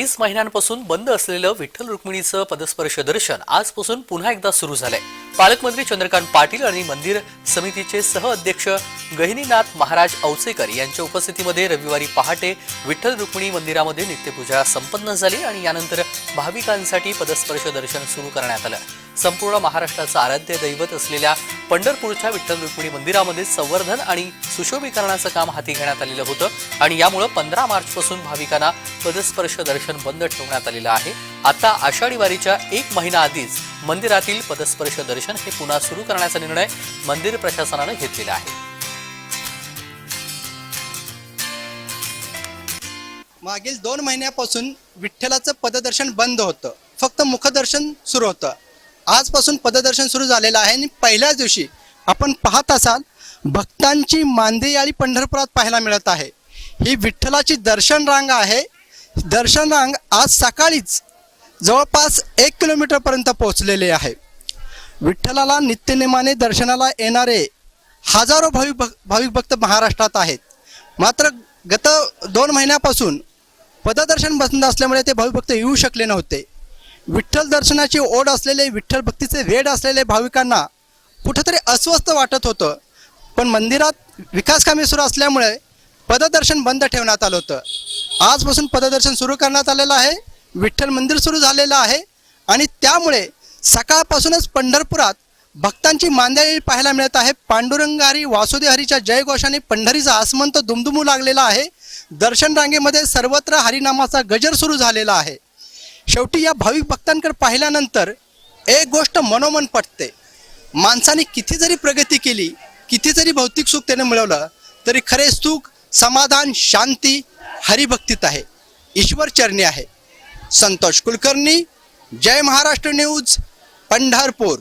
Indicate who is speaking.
Speaker 1: वीस महिन्यांपासून बंद असलेलं विठ्ठल रुक्मिणीचं पदस्पर्श दर्शन आजपासून पुन्हा एकदा सुरू झालंय. पालकमंत्री चंद्रकांत पाटील आणि मंदिर समितीचे सहअध्यक्ष गहिनीनाथ महाराज औसेकर यांच्या उपस्थितीमध्ये रविवारी पहाटे विठ्ठल रुक्मिणी मंदिरामध्ये नित्यपूजा संपन्न झाली आणि यानंतर भाविकांसाठी पदस्पर्श दर्शन सुरू करण्यात आलं. संपूर्ण महाराष्ट्राचं आराध्य दैवत असलेल्या पंढरपूरच्या विठ्ठल रुक्मिणी मंदिरामध्ये संवर्धन आणि सुशोभीकरणाचं काम हाती घेण्यात आलेलं होतं आणि यामुळं पंधरा मार्चपासून भाविकांना पदस्पर्श दर्शन बंद ठेवण्यात आलेलं आहे. आता आषाढी वारीच्या एक महिना आधीच मंदिरातील पदस्पर्श दर्शन हे पुन्हा सुरू करण्याचा निर्णय मंदिर प्रशासनानं घेतलेला आहे.
Speaker 2: मागील दोन महिन्यापासून विठ्ठलाचं पददर्शन बंद होतं. फक्त मुखदर्शन सुरू होतं. आजपासून पददर्शन सुरू झालेलं आहे आणि पहिल्याच दिवशी आपण पाहत असाल भक्तांची मांदेयाळी पंढरपुरात पाहायला मिळत आहे. ही विठ्ठलाची दर्शन रांग आहे. दर्शन रांग आज सकाळीच जवळपास एक किलोमीटरपर्यंत पोहोचलेले आहे. विठ्ठलाला नित्यनेमाने दर्शनाला येणारे हजारो भाविक भक भाविक भक्त महाराष्ट्रात आहेत. मात्र गत दोन महिन्यापासून पददर्शन बंद असल्यामुळे ते भाविक भक्त येऊ शकले नव्हते. विठ्ठल दर्शनाची ओढ असलेले विठ्ठल भक्तीचे वेड असलेले भाविकांना कुठंतरी अस्वस्थ वाटत होतं. पण मंदिरात विकासकामे सुरू असल्यामुळे पददर्शन बंद ठेवण्यात आलं होतं. आजपासून पददर्शन सुरू करण्यात आलेलं आहे. विठ्ठल मंदिर सुरू झालेलं आहे. आणि त्यामुळे सकाळपासूनच पंढरपुरात भक्तांची मांदळी पाहायला मिळत आहे. पांडुरंगारी वासुदेहरीच्या जयघोषाने पंढरीचा आसमंत दुमदुमू लागलेला आहे. दर्शन रांगेमध्ये सर्वत्र हरिनामाचा गजर सुरू झालेला आहे. शेवटी या भाविक भक्तांकडे पाहिल्यानंतर एक गोष्ट मनोमन पटते. माणसाने किती जरी प्रगती केली किती जरी भौतिक सुख त्याने मिळवलं तरी खरे सुख समाधान शांती हरिभक्तीत आहे. ईश्वर चरणी आहे. संतोष कुलकर्णी जय महाराष्ट्र न्यूज पंढरपूर.